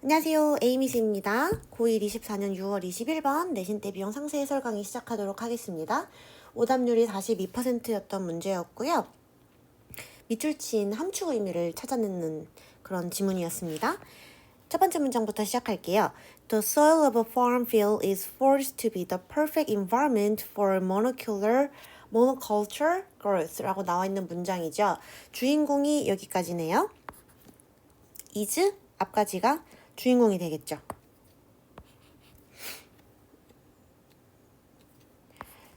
안녕하세요. 에이미스입니다. 고1 24년 6월 21번 내신 때 비용 상세 해설 강의 시작하도록 하겠습니다. 오답률이 42%였던 문제였고요. 밑줄 친 함축 의미를 찾아내는 그런 지문이었습니다. 첫 번째 문장부터 시작할게요. The soil of a farm field is forced to be the perfect environment for monocular monoculture growth라고 나와 있는 문장이죠. 주인공이 여기까지네요. is 앞까지가 주인공이 되겠죠.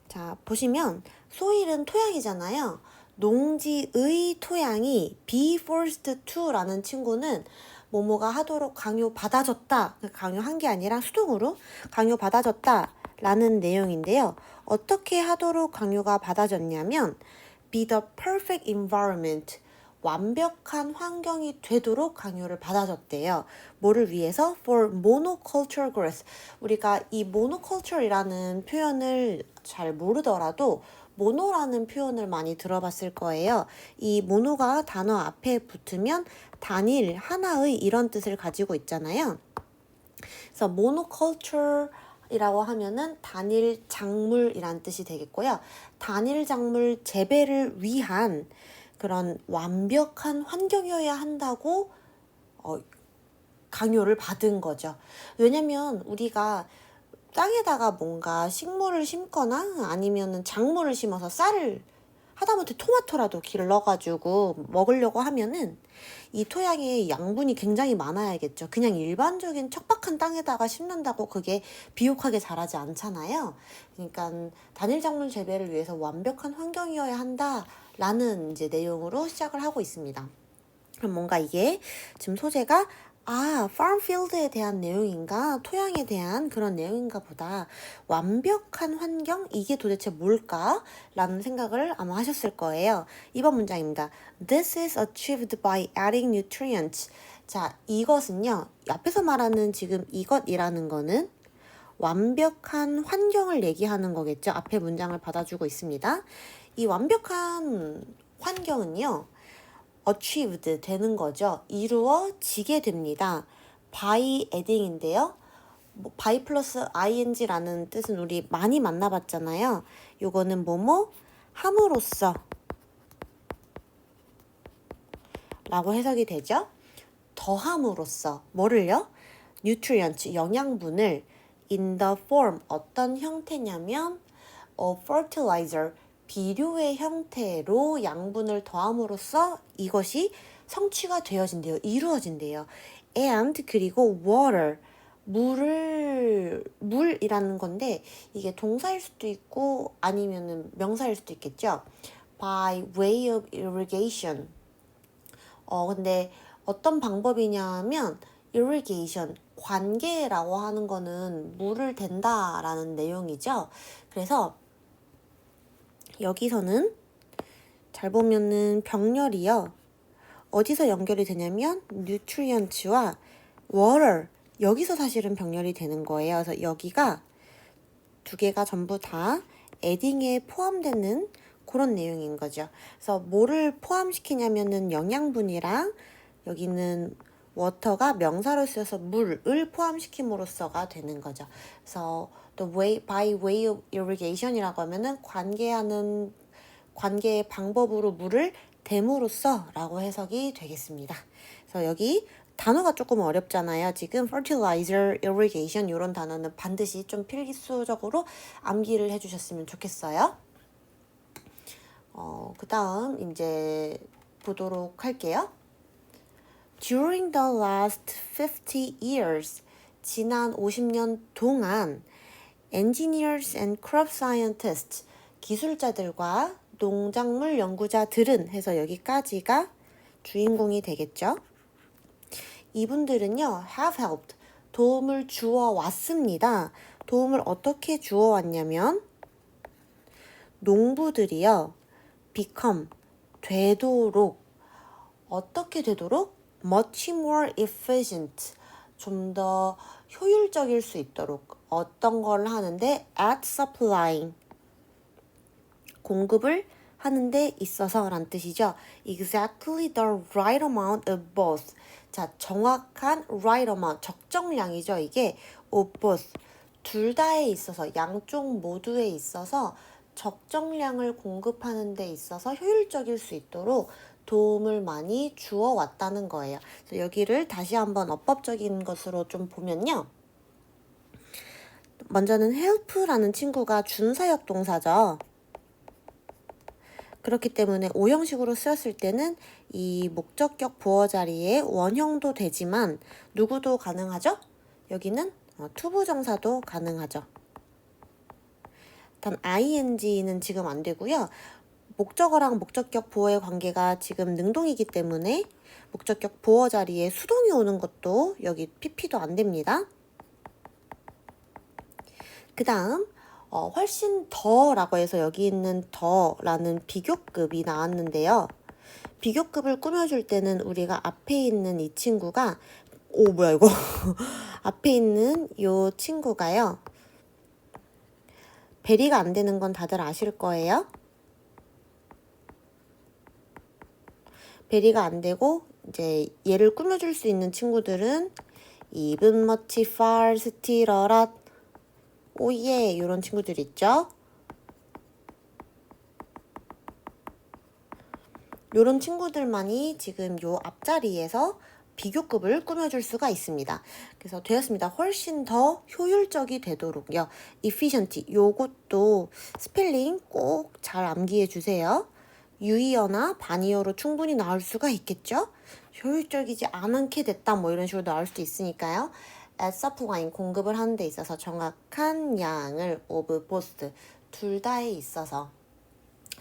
자, 보시면 소일은 토양이잖아요. 농지의 토양이 be forced to라는 친구는 모모가 하도록 강요 받아줬다. 강요한 게 아니라 수동으로 강요 받아줬다 라는 내용인데요. 어떻게 하도록 강요가 받아졌냐면 be the perfect environment 완벽한 환경이 되도록 강요를 받아줬대요. 뭐를 위해서? For monoculture growth. 우리가 이 monoculture이라는 표현을 잘 모르더라도 모노라는 표현을 많이 들어봤을 거예요. 이 모노가 단어 앞에 붙으면 단일, 하나의 이런 뜻을 가지고 있잖아요. 그래서 이라고 하면은 단일 작물이란 뜻이 되겠고요. 단일 작물 재배를 위한 그런 완벽한 환경이어야 한다고 어, 강요를 받은 거죠. 왜냐면 우리가 땅에다가 뭔가 식물을 심거나 아니면은 작물을 심어서 쌀을 하다못해 토마토라도 길러가지고 먹으려고 하면은 이 토양에 양분이 굉장히 많아야겠죠. 그냥 일반적인 척박한 땅에다가 심는다고 그게 비옥하게 자라지 않잖아요. 그러니까 단일 작물 재배를 위해서 완벽한 환경이어야 한다 라는 이제 내용으로 시작을 하고 있습니다. 그럼 뭔가 이게 지금 소재가 아, farmfield에 대한 내용인가, 토양에 대한 그런 내용인가 보다 완벽한 환경? 이게 도대체 뭘까? 라는 생각을 아마 하셨을 거예요. 이번 문장입니다. This is achieved by adding nutrients. 자, 이것은요, 앞에서 말하는 지금 이것이라는 거는 완벽한 환경을 얘기하는 거겠죠. 앞에 문장을 받아주고 있습니다. 이 완벽한 환경은요, achieved 되는 거죠. 이루어지게 됩니다. by adding인데요. 뭐, by 플러스 ing라는 뜻은 우리 많이 만나봤잖아요. 요거는 뭐뭐 함으로써 라고 해석이 되죠. 더함으로써 뭐를요? nutrients 영양분을 in the form 어떤 형태냐면 어, fertilizer 비료의 형태로 양분을 더함으로써 이것이 성취가 되어진대요. 이루어진대요. and 그리고 water 물을 물이라는 건데 이게 동사일 수도 있고 아니면은 명사일 수도 있겠죠. by way of irrigation. 어 근데 어떤 방법이냐면 irrigation 관계라고 하는 거는 물을 댄다라는 내용이죠. 그래서 여기서는 잘 보면은 병렬이요. 어디서 연결이 되냐면 nutrients와 water 여기서 사실은 병렬이 되는 거예요. 그래서 여기가 두 개가 전부 다 에딩에 포함되는 그런 내용인 거죠. 그래서 뭐를 포함시키냐면은 영양분이랑 여기는 워터가 명사로 쓰여서 물을 포함시킴으로써가 되는 거죠. 그래서 the way by way of irrigation이라고 하면은 관계하는 관계의 방법으로 물을 댐으로써라고 해석이 되겠습니다. 그래서 여기 단어가 조금 어렵잖아요. 지금 fertilizer, irrigation 이런 단어는 반드시 좀 필수적으로 암기를 해주셨으면 좋겠어요. 어, 그 다음 이제 보도록 할게요. During the last 50 years, 지난 50년 동안 engineers and crop scientists, 기술자들과 농작물 연구자들은 해서 여기까지가 주인공이 되겠죠. 이분들은요, have helped, 도움을 주어 왔습니다. 도움을 어떻게 주어 왔냐면, 농부들이요, become, 되도록, 어떻게 되도록? much more efficient, 좀더 효율적일 수 있도록 어떤 걸 하는데 at supplying, 공급을 하는데 있어서 란 뜻이죠. Exactly the right amount of both. 자, 정확한 right amount, 적정량이죠. 이게 of both. 둘 다에 있어서, 양쪽 모두에 있어서 적정량을 공급하는 데 있어서 효율적일 수 있도록 도움을 많이 주어 왔다는 거예요. 여기를 다시 한번 어법적인 것으로 좀 보면요. 먼저는 help라는 친구가 준사역 동사죠. 그렇기 때문에 오형식으로 쓰였을 때는 이 목적격 보어 자리에 원형도 되지만 누구도 가능하죠? 여기는 어, 투부정사도 가능하죠. 단 ing는 지금 안 되고요. 목적어랑 목적격 보어의 관계가 지금 능동이기 때문에 목적격 보어 자리에 수동이 오는 것도 여기 pp도 안 됩니다. 그 다음 어, 훨씬 더라고 해서 여기 있는 더라는 비교급이 나왔는데요. 비교급을 꾸며줄 때는 우리가 앞에 있는 이 친구가 오 뭐야 이거 앞에 있는 요 친구가요. 베리가 안 되는 건 다들 아실 거예요. 베리가 안 되고 이제 얘를 꾸며줄 수 있는 친구들은 far still a lot 오예 이런 친구들 있죠. 요런 친구들만이 지금 요 앞자리에서 비교급을 꾸며줄 수가 있습니다. 그래서 되었습니다. 훨씬 더 효율적이 되도록요. efficient 요것도 스펠링 꼭 잘 암기해 주세요. 유의어나 반의어로 충분히 나올 수가 있겠죠? 효율적이지 않게 됐다 뭐 이런 식으로 나올 수도 있으니까요. at supplying 공급을 하는 데 있어서 정확한 양을 of both 둘 다에 있어서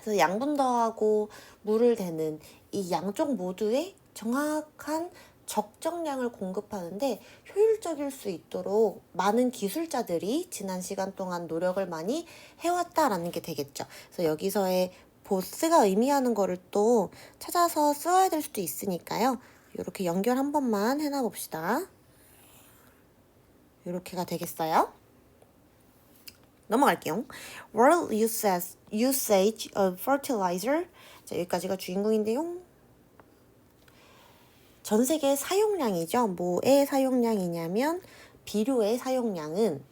그래서 양분 더하고 물을 대는 이 양쪽 모두에 정확한 적정량을 공급하는데 효율적일 수 있도록 많은 기술자들이 지난 시간 동안 노력을 많이 해왔다라는 게 되겠죠. 그래서 여기서의 보스가 의미하는 거를 또 찾아서 써야 될 수도 있으니까요. 이렇게 연결 한 번만 해놔 봅시다. 이렇게가 되겠어요. 넘어갈게요. World usage, of fertilizer. 자, 여기까지가 주인공인데요. 전 세계 사용량이죠. 뭐의 사용량이냐면 비료의 사용량은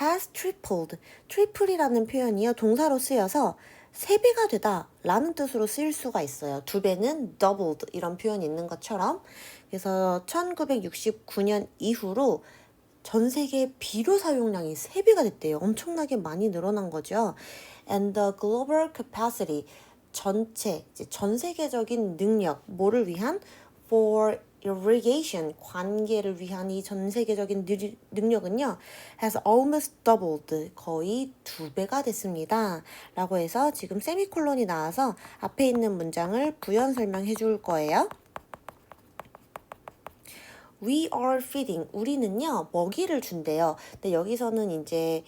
has tripled. triple이라는 표현이요. 동사로 쓰여서 세 배가 되다 라는 뜻으로 쓰일 수가 있어요. 두 배는 doubled 이런 표현이 있는 것처럼. 그래서 1969년 이후로 전 세계 비료 사용량이 3배가 됐대요. 엄청나게 많이 늘어난 거죠. And the global capacity 전체 전 세계적인 능력 뭐를 위한 for irrigation 관계를 위한 이 전 세계적인 느, 능력은요 has almost doubled 거의 두 배가 됐습니다. 라고 해서 지금 세미콜론이 나와서 앞에 있는 문장을 부연 설명해 줄 거예요. We are feeding. 우리는요, 먹이를 준대요. 근데 여기서는 이제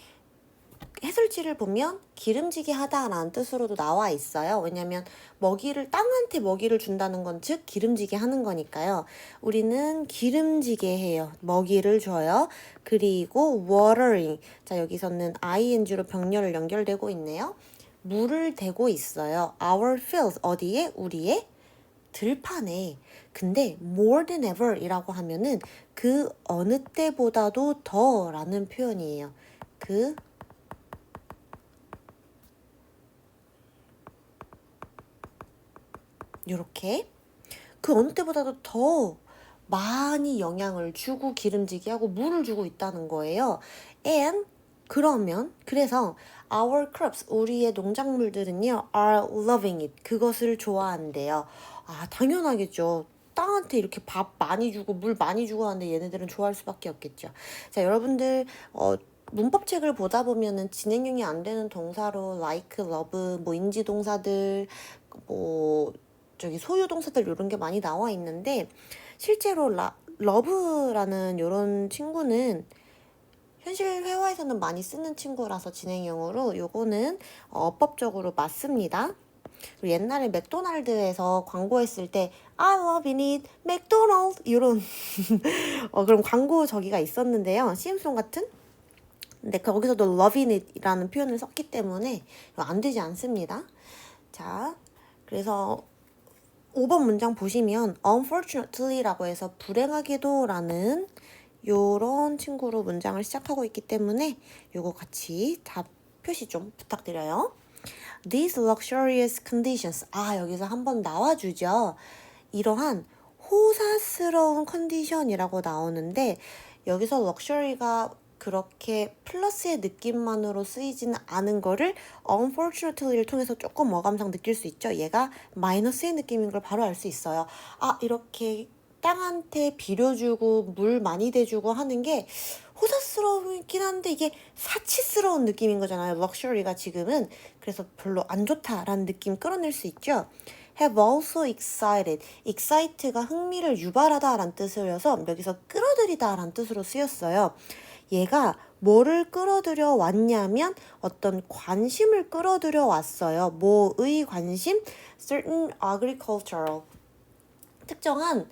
해설지를 보면 기름지게 하다라는 뜻으로도 나와 있어요. 왜냐면 먹이를 땅한테 먹이를 준다는 건 즉 기름지게 하는 거니까요. 우리는 기름지게 해요. 먹이를 줘요. 그리고 watering. 자, 여기서는 ing로 병렬을 연결되고 있네요. 물을 대고 있어요. Our fields 어디에? 우리의 들판에 근데 more than ever 이라고 하면은 그 어느 때보다도 더 라는 표현이에요. 그 요렇게 그 어느 때보다도 더 많이 영향을 주고 기름지게 하고 물을 주고 있다는 거예요. And 그러면 그래서 our crops 우리의 농작물들은요 are loving it 그것을 좋아한대요. 아 당연하겠죠. 땅한테 이렇게 밥 많이 주고 물 많이 주고 하는데 얘네들은 좋아할 수밖에 없겠죠. 자 여러분들 어 문법책을 보다 보면은 진행형이 안 되는 동사로 like, love, 뭐 인지 동사들 뭐 저기 소유 동사들 이런 게 많이 나와 있는데 실제로 라, 러브라는 이런 친구는 현실 회화에서는 많이 쓰는 친구라서 진행형으로 요거는 어법적으로 맞습니다. 옛날에 맥도날드에서 광고했을 때 I love it, 맥도날드 이런 어, 그럼 광고 저기가 있었는데요. CM송 같은 근데 거기서도 loving it이라는 표현을 썼기 때문에 안 되지 않습니다. 자, 그래서 5번 문장 보시면 unfortunately라고 해서 불행하게도 라는 요런 친구로 문장을 시작하고 있기 때문에 요거 같이 답 표시 좀 부탁드려요. These luxurious conditions. 아, 여기서 한번 나와주죠. 이러한 호사스러운 컨디션이라고 나오는데 여기서 럭셔리가 그렇게 플러스의 느낌만으로 쓰이지는 않은 거를 unfortunately를 통해서 조금 어감상 느낄 수 있죠. 얘가 마이너스의 느낌인 걸 바로 알 수 있어요. 아 이렇게 땅한테 비료주고 물 많이 대주고 하는 게 호사스러우긴 한데 이게 사치스러운 느낌인 거잖아요. 럭셔리가 지금은 그래서 별로 안 좋다라는 느낌 끌어낼 수 있죠. have also excited. excite가 흥미를 유발하다 라는 뜻이어서 여기서 끌어들이다 라는 뜻으로 쓰였어요. 얘가 뭐를 끌어들여 왔냐면 어떤 관심을 끌어들여 왔어요. 뭐의 관심? certain agricultural. 특정한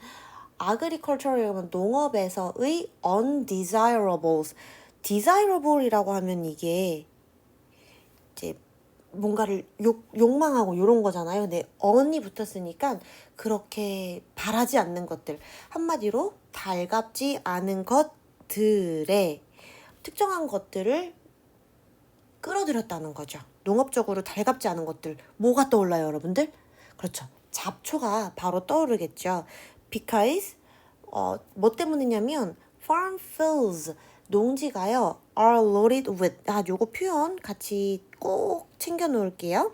agricultural 농업에서의 undesirables. desirable이라고 하면 이게 이제 뭔가를 욕, 욕망하고 이런 거잖아요. 근데 언이 붙었으니까 그렇게 바라지 않는 것들. 한마디로 달갑지 않은 것 들의 특정한 것들을 끌어들였다는 거죠. 농업적으로 달갑지 않은 것들. 뭐가 떠올라요, 여러분들? 그렇죠. 잡초가 바로 떠오르겠죠. Because, 어, 뭐 때문이냐면, farm fields, 농지가요, are loaded with. 아, 요거 표현 같이 꼭 챙겨 놓을게요.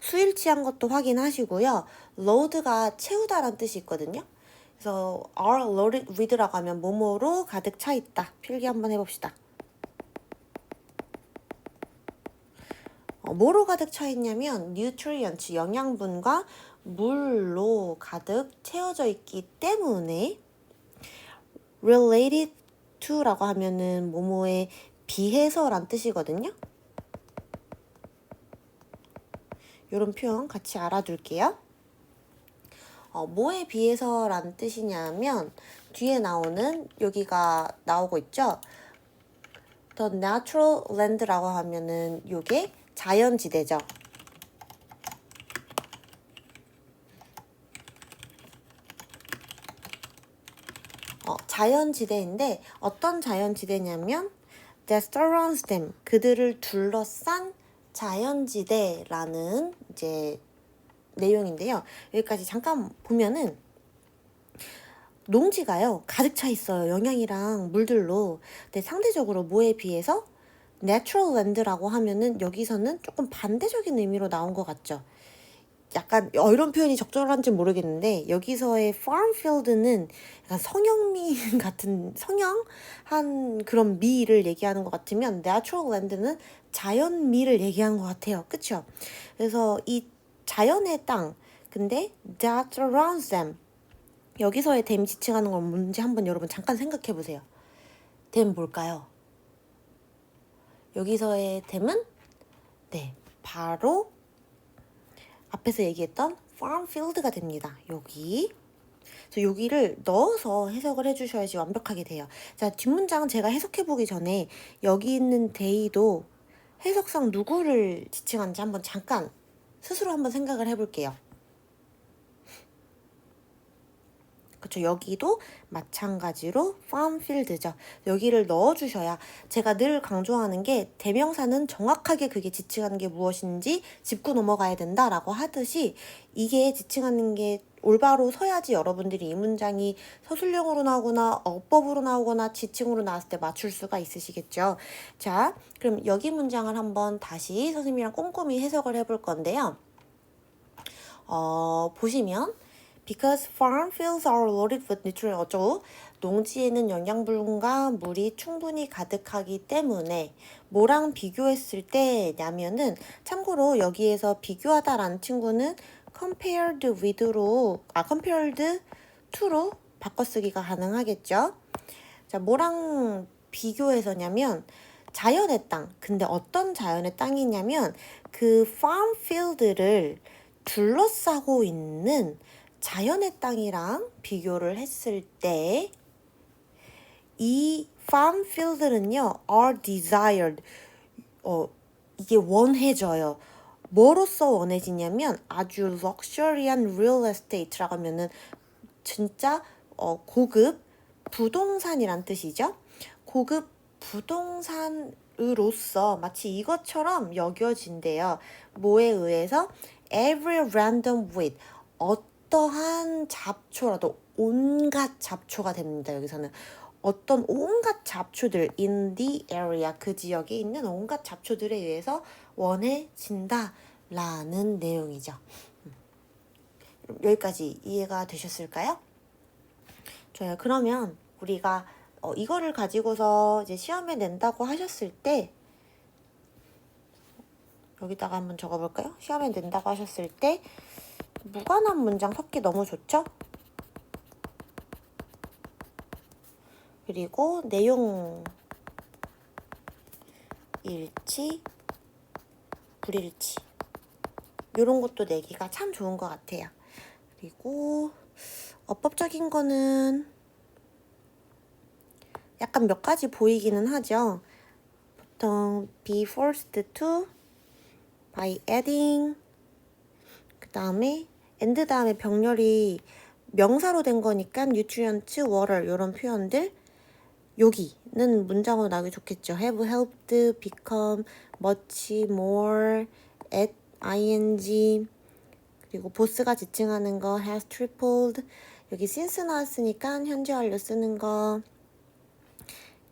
수일치한 것도 확인하시고요. load가 채우다란 뜻이 있거든요. 그래서 are loaded with라고 하면 뭐뭐로 가득 차 있다. 필기 한번 해봅시다. 어, 뭐로 가득 차 있냐면 nutrients, 영양분과 물로 가득 채워져 있기 때문에 related to라고 하면은 뭐뭐에 비해서란 뜻이거든요. 이런 표현 같이 알아둘게요. 어, 뭐에 비해서란 뜻이냐면 뒤에 나오는 여기가 나오고 있죠. The natural land라고 하면은 요게 자연지대죠. 어, 자연지대인데 어떤 자연지대냐면 that surrounds them 그들을 둘러싼 자연지대라는 이제 내용인데요. 여기까지 잠깐 보면은 농지가요 가득 차 있어요. 영양이랑 물들로. 근데 상대적으로 뭐에 비해서 natural land라고 하면은 여기서는 조금 반대적인 의미로 나온 것 같죠. 약간 어, 이런 표현이 적절한지 모르겠는데 여기서의 farm field는 약간 성형미 같은 성형한 그런 미를 얘기하는 것 같으면 natural land는 자연미를 얘기한 것 같아요. 그쵸? 그래서 이 자연의 땅 근데 that surrounds them 여기서의 댐 지칭하는 건 뭔지 한번 여러분 잠깐 생각해 보세요. 댐 뭘까요? 여기서의 댐은 네 바로 앞에서 얘기했던 farm field가 됩니다. 여기 그래서 여기를 넣어서 해석을 해주셔야지 완벽하게 돼요. 자 뒷문장 제가 해석해 보기 전에 여기 있는 데이도 해석상 누구를 지칭하는지 한번 잠깐 스스로 한번 생각을 해볼게요. 그렇죠. 여기도 마찬가지로 farm field죠. 여기를 넣어주셔야 제가 늘 강조하는 게 대명사는 정확하게 그게 지칭하는 게 무엇인지 짚고 넘어가야 된다라고 하듯이 이게 지칭하는 게 올바로 서야지 여러분들이 이 문장이 서술형으로 나오거나 어법으로 나오거나 지칭으로 나왔을 때 맞출 수가 있으시겠죠. 자, 그럼 여기 문장을 한번 다시 선생님이랑 꼼꼼히 해석을 해볼 건데요. 어, 보시면 Because farm fields are loaded with nutrients 어쩌고 농지에는 영양분과 물이 충분히 가득하기 때문에 뭐랑 비교했을 때냐면은 참고로 여기에서 비교하다라는 친구는 compared with로 아 compared to로 바꿔쓰기가 가능하겠죠. 자, 뭐랑 비교해서냐면 자연의 땅. 근데 어떤 자연의 땅이냐면 그 farm field를 둘러싸고 있는 자연의 땅이랑 비교를 했을 때 이 farm field는요 are desired 어 이게 원해져요. 뭐로써 원해지냐면 아주 luxuriant real estate라고 하면은 진짜 어, 고급 부동산이란 뜻이죠. 고급 부동산으로서 마치 이것처럼 여겨진대요. 뭐에 의해서 every random with 어떠한 잡초라도 온갖 잡초가 됩니다. 여기서는 어떤 온갖 잡초들 in the area 그 지역에 있는 온갖 잡초들에 의해서 원해진다 라는 내용이죠. 음. 여기까지 이해가 되셨을까요? 좋아요. 그러면 우리가 어, 이거를 가지고서 이제 시험에 낸다고 하셨을 때 여기다가 한번 적어볼까요? 시험에 낸다고 하셨을 때 무관한 문장 섞기 너무 좋죠? 그리고 내용 일치, 불일치 이런 것도 내기가 참 좋은 것 같아요. 그리고 어법적인 거는 약간 몇 가지 보이기는 하죠. 보통 be forced to by adding 그 다음에 and 다음에 병렬이 명사로 된 거니까 nutrient, water 이런 표현들 여기는 문장으로 나오기 좋겠죠. have helped become much more at ing 그리고 보스가 지칭하는 거 has tripled 여기 since 나왔으니까 현재 완료 쓰는 거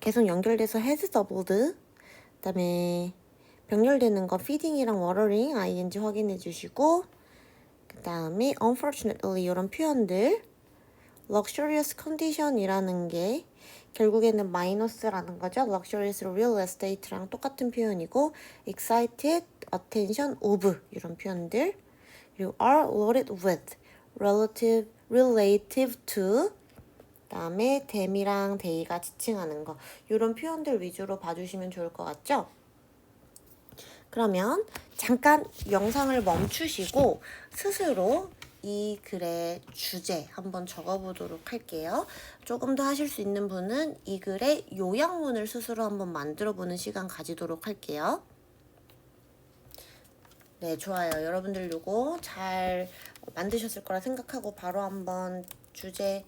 계속 연결돼서 has doubled 그다음에 병렬되는 거 feeding이랑 watering ing 확인해 주시고 그다음에 unfortunately 이런 표현들 luxurious condition이라는 게 결국에는 마이너스라는 거죠. luxurious real estate랑 똑같은 표현이고 excited attention of 이런 표현들 그리고 are loaded with relative relative to 그다음에 them이랑 they가 지칭하는 거 이런 표현들 위주로 봐주시면 좋을 것 같죠? 그러면 잠깐 영상을 멈추시고 스스로 이 글의 주제 한번 적어보도록 할게요. 조금 더 하실 수 있는 분은 이 글의 요약문을 스스로 한번 만들어보는 시간 가지도록 할게요. 네, 좋아요. 여러분들 요거 잘 만드셨을 거라 생각하고 바로 한번 주제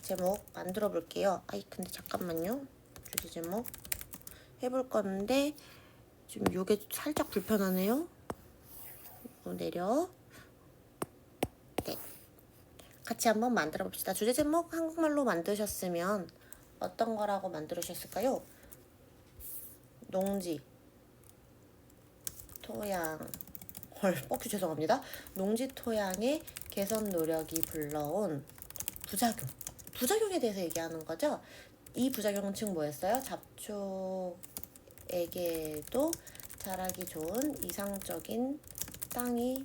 제목 만들어 볼게요. 아이, 근데 잠깐만요. 주제 제목 해볼 건데 좀 요게 살짝 불편하네요. 이거 내려. 네. 같이 한번 만들어 봅시다. 주제 제목 한국말로 만드셨으면 어떤 거라고 만들으셨을까요? 농지, 토양, 헐, 뻑큐 죄송합니다. 농지 토양의 개선 노력이 불러온 부작용. 부작용에 대해서 얘기하는 거죠. 이 부작용은 즉 뭐였어요? 잡초에게도 자라기 좋은 이상적인 땅이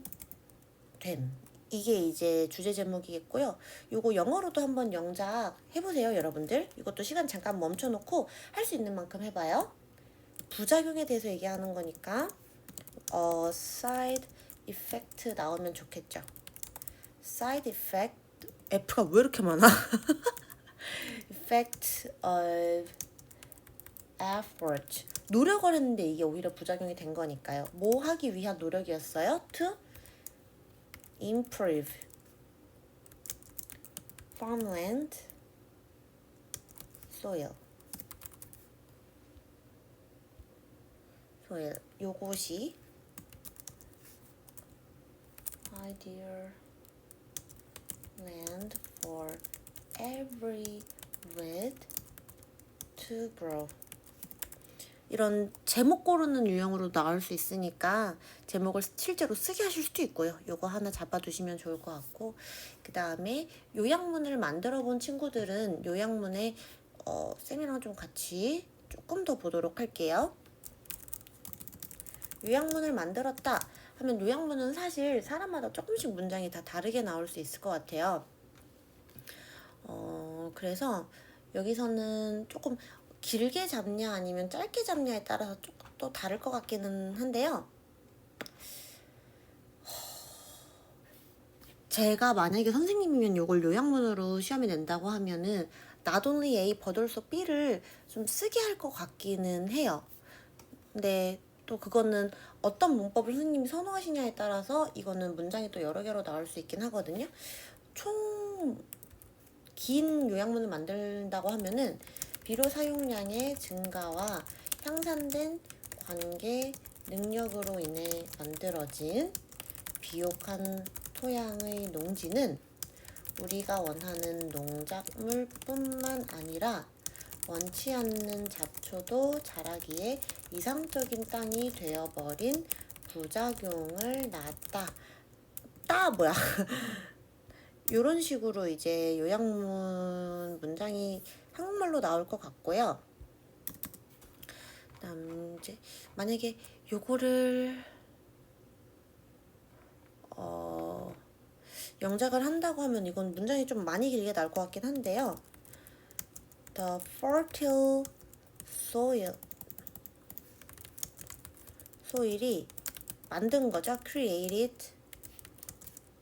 됨. 이게 이제 주제 제목이겠고요. 요거 영어로도 한번 영작 해보세요, 여러분들. 이것도 시간 잠깐 멈춰놓고 할 수 있는 만큼 해봐요. 부작용에 대해서 얘기하는 거니까 어, side effect 나오면 좋겠죠. side effect F가 왜 이렇게 많아? effect of effort 노력을 했는데 이게 오히려 부작용이 된 거니까요. 뭐 하기 위한 노력이었어요? to improve farmland soil soil 요것이 ideal land for every weed to grow. 이런 제목 고르는 유형으로 나올 수 있으니까 제목을 실제로 쓰게 하실 수도 있고요. 요거 하나 잡아두시면 좋을 것 같고 그 다음에 요약문을 만들어 본 친구들은 요약문에 어, 쌤이랑 좀 같이 조금 더 보도록 할게요. 요약문을 만들었다 하면 요약문은 사실 사람마다 조금씩 문장이 다 다르게 나올 수 있을 것 같아요. 어, 그래서 여기서는 조금 길게 잡냐 아니면 짧게 잡냐에 따라서 조금 또 다를 것 같기는 한데요. 제가 만약에 선생님이면 이걸 요약문으로 시험에 낸다고 하면은 only A also B를 좀 쓰게 할 것 같기는 해요. 근데 또 그거는 어떤 문법을 선생님이 선호하시냐에 따라서 이거는 문장이 또 여러 개로 나올 수 있긴 하거든요. 총 긴 요약문을 만든다고 하면은 비료 사용량의 증가와 향상된 관계 능력으로 인해 만들어진 비옥한 토양의 농지는 우리가 원하는 농작물뿐만 아니라 원치 않는 잡초도 자라기에 이상적인 땅이 되어버린 부작용을 낳았다. 따 뭐야? 이런 식으로 이제 요약문 문장이 한국말로 나올 것 같고요. 그다음 이제 만약에 요거를 어 영작을 한다고 하면 이건 문장이 좀 많이 길게 나올 것 같긴 한데요. The fertile soil 소일이 만든 거죠. created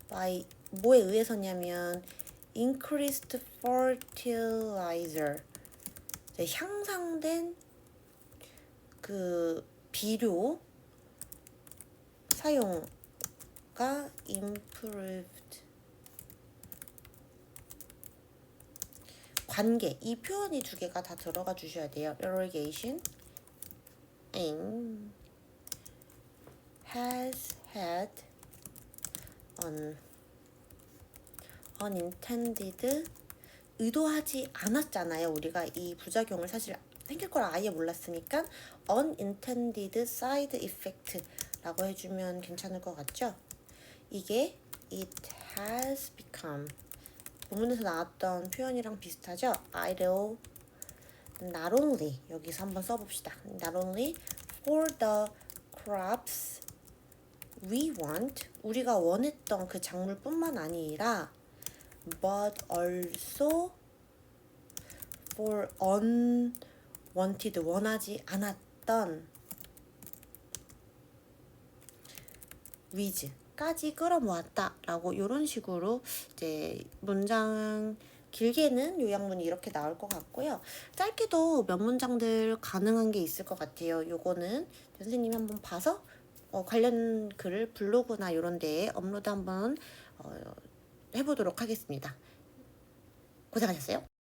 by 뭐에 의해서냐면 increased fertilizer 향상된 그 비료 사용가 improved 관계 이 표현이 두 개가 다 들어가 주셔야 돼요. irrigation and has had an unintended 의도하지 않았잖아요. 우리가 이 부작용을 사실 생길 걸 아예 몰랐으니까 unintended side effect라고 해주면 괜찮을 것 같죠? 이게 it has become 본문에서 나왔던 표현이랑 비슷하죠? idle not only 여기서 한번 써봅시다. not only for the crops we want 우리가 원했던 그 작물뿐만 아니라 but also for unwanted 원하지 않았던 with까지 끌어모았다 라고 이런 식으로 이제 문장 길게는 요약문이 이렇게 나올 것 같고요. 짧게도 몇 문장들 가능한 게 있을 것 같아요. 요거는 선생님이 한번 봐서 어, 관련 글을 블로그나 이런 데에 업로드 한번 어, 해보도록 하겠습니다. 고생하셨어요.